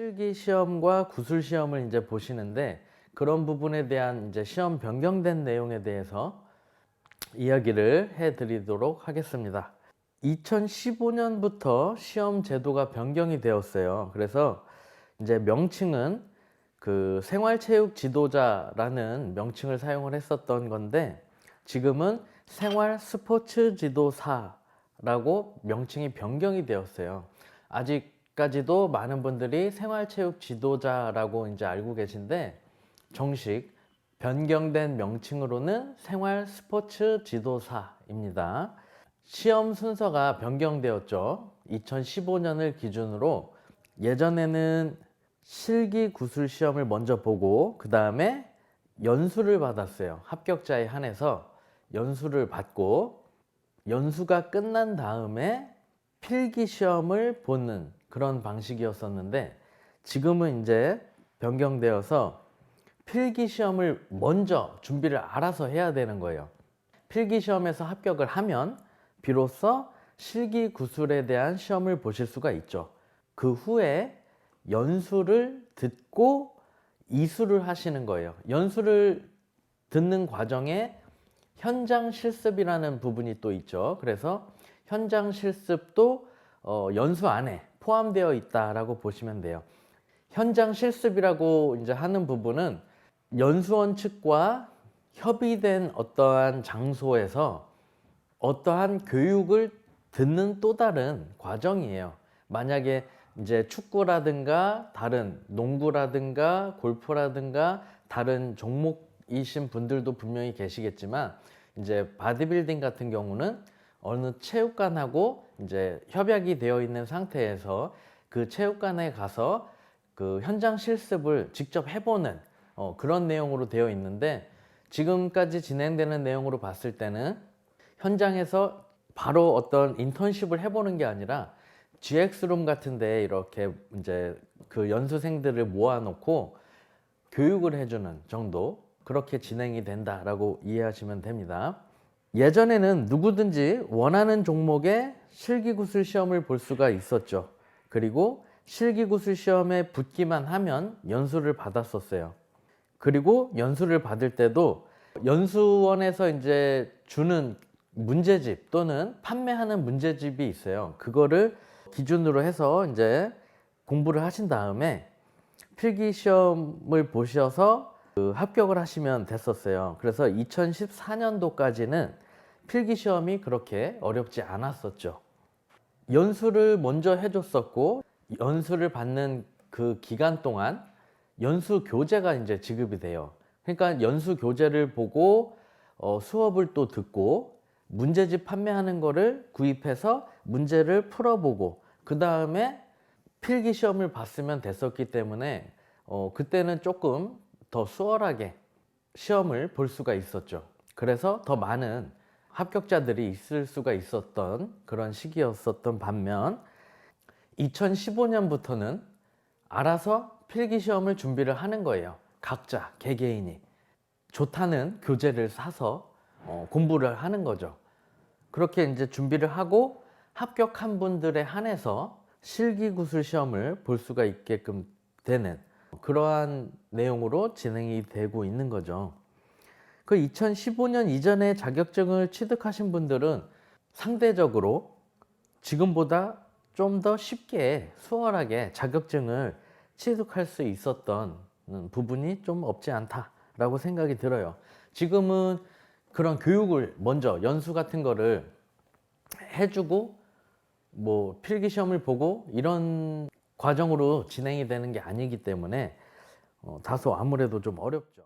실기 시험과 구술 시험을 이제 보시는데 그런 부분에 대한 이제 시험 변경된 내용에 대해서 이야기를 해 드리도록 하겠습니다. 2015년부터 시험 제도가 변경이 되었어요. 그래서 이제 명칭은 그 생활체육 지도자라는 명칭을 사용을 했었던 건데 지금은 생활 스포츠 지도사라고 명칭이 변경이 되었어요. 아직 까지도 많은 분들이 생활체육 지도자라고 이제 알고 계신데 정식 변경된 명칭으로는 생활 스포츠 지도사입니다. 시험 순서가 변경되었죠. 2015년을 기준으로 예전에는 실기 구술 시험을 먼저 보고 그 다음에 연수를 받았어요. 합격자에 한해서 연수를 받고 연수가 끝난 다음에 필기 시험을 보는 그런 방식이었었는데 지금은 이제 변경되어서 필기 시험을 먼저 준비를 알아서 해야 되는 거예요. 필기 시험에서 합격을 하면 비로소 실기 구술에 대한 시험을 보실 수가 있죠. 그 후에 연수를 듣고 이수를 하시는 거예요. 연수를 듣는 과정에 현장 실습이라는 부분이 또 있죠. 그래서 현장 실습도 어, 연수 안에 포함되어 있다라고 보시면 돼요. 현장 실습이라고 이제 하는 부분은 연수원 측과 협의된 어떠한 장소에서 어떠한 교육을 듣는 또 다른 과정이에요. 만약에 이제 축구라든가 다른 농구라든가 골프라든가 다른 종목이신 분들도 분명히 계시겠지만 이제 바디빌딩 같은 경우는 어느 체육관하고 이제 협약이 되어 있는 상태에서 그 체육관에 가서 그 현장 실습을 직접 해보는 어, 그런 내용으로 되어 있는데 지금까지 진행되는 내용으로 봤을 때는 현장에서 바로 어떤 인턴십을 해보는 게 아니라 GX룸 같은데 이렇게 이제 그 연수생들을 모아놓고 교육을 해주는 정도 그렇게 진행이 된다라고 이해하시면 됩니다. 예전에는 누구든지 원하는 종목의 실기구술 시험을 볼 수가 있었죠. 그리고 실기구술 시험에 붙기만 하면 연수를 받았었어요. 그리고 연수를 받을 때도 연수원에서 이제 주는 문제집 또는 판매하는 문제집이 있어요. 그거를 기준으로 해서 이제 공부를 하신 다음에 필기 시험을 보셔서 그 합격을 하시면 됐었어요. 그래서 2014년도까지는 필기 시험이 그렇게 어렵지 않았었죠. 연수를 먼저 해줬었고 연수를 받는 그 기간 동안 연수 교재가 이제 지급이 돼요. 그러니까 연수 교재를 보고 어, 수업을 또 듣고 문제집 판매하는 거를 구입해서 문제를 풀어보고 그 다음에 필기 시험을 봤으면 됐었기 때문에 어, 그때는 조금 더 수월하게 시험을 볼 수가 있었죠. 그래서 더 많은 합격자들이 있을 수가 있었던 그런 시기였었던 반면 2015년부터는 알아서 필기 시험을 준비를 하는 거예요. 각자 개개인이 좋다는 교재를 사서 어, 공부를 하는 거죠. 그렇게 이제 준비를 하고 합격한 분들에 한해서 실기구술 시험을 볼 수가 있게끔 되는 그러한 내용으로 진행이 되고 있는 거죠. 그 2015년 이전에 자격증을 취득하신 분들은 상대적으로 지금보다 좀 더 쉽게 수월하게 자격증을 취득할 수 있었던 부분이 좀 없지 않다라고 생각이 들어요. 지금은 그런 교육을 먼저 연수 같은 거를 해주고 뭐 필기 시험을 보고 이런 과정으로 진행이 되는 게 아니기 때문에 어, 다소 아무래도 좀 어렵죠.